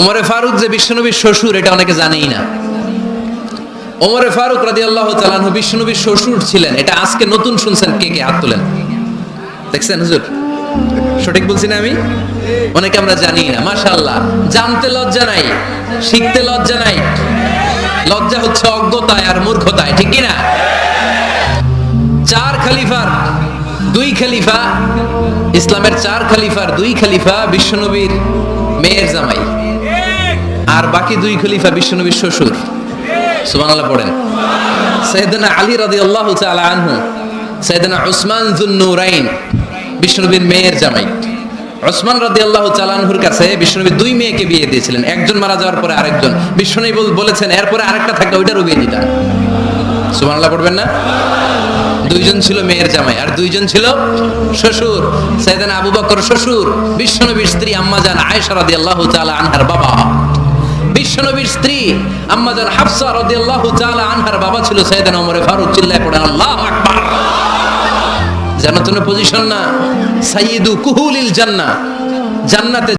ওমরে ফারুক যে বিশ্বনবীর শ্বশুর, এটা অনেকে জানেই না। ওমরে ফারুক রাদি আল্লাহ তালানহু বিশ্বনবীর শ্বশুর ছিলেন। এটা আজকে নতুন শুনছেন কে কে হাত তোলেন। দেখছেন হুজুর? সঠিক বলছি না আমি? অনেকে আমরা জানি না, মাশাআল্লাহ। জানতে লজ্জা নাই, শিখতে লজ্জা নাই। লজ্জা হচ্ছে অজ্ঞতায় আর মূর্খতায়, ঠিক কি না চার খলিফার, দুই খলিফা, ইসলামের চার খলিফার, দুই খলিফা বিশ্বনবীর মেয়ের জামাই। আর বাকি দুই খলিফা বিশ্বনবীর শ্বশুর সুবহানাল্লাহ পড়েন। সৈয়দনা আলী রাদিয়াল্লাহু তাআলা আনহু সৈয়দনা উসমান যুন্নুরাইন বিশ্বনবীর মেয়ের জামাই। ওসমান রাদিয়াল্লাহু তাআলা আনহুর কাছে বিশ্বনবী দুই মেয়েকে বিয়ে দিয়েছিলেন। একজন মারা যাওয়ার পরে আরেকজন। বিশ্বনবী বল- বলেছেন, এরপরে আরেকটা থাকলে ওইটারও বিয়ে দিতা সুবহানাল্লাহ পড়বেন না? দুইজন ছিল মেয়ের জামাই, আর দুইজন ছিল শ্বশুর। সাইদানা আবু বকর শ্বশুর বিশ্বনবীর স্ত্রী আম্মাজান আয়েশা রাদিয়াল্লাহু তাআলা আনহার বাবা। বিশ্বনবীর স্ত্রী আম্মাজান হাফসা রাদিয়াল্লাহু তাআলা আনহার বাবা ছিল সাইদানা ওমর ফারুক, চিল্লায় পড়েন আল্লাহু আকবার! জান্নাতের পজিশন না। সাইয়্যিদু কুহুলিল জান্নাহ। জান্নাতে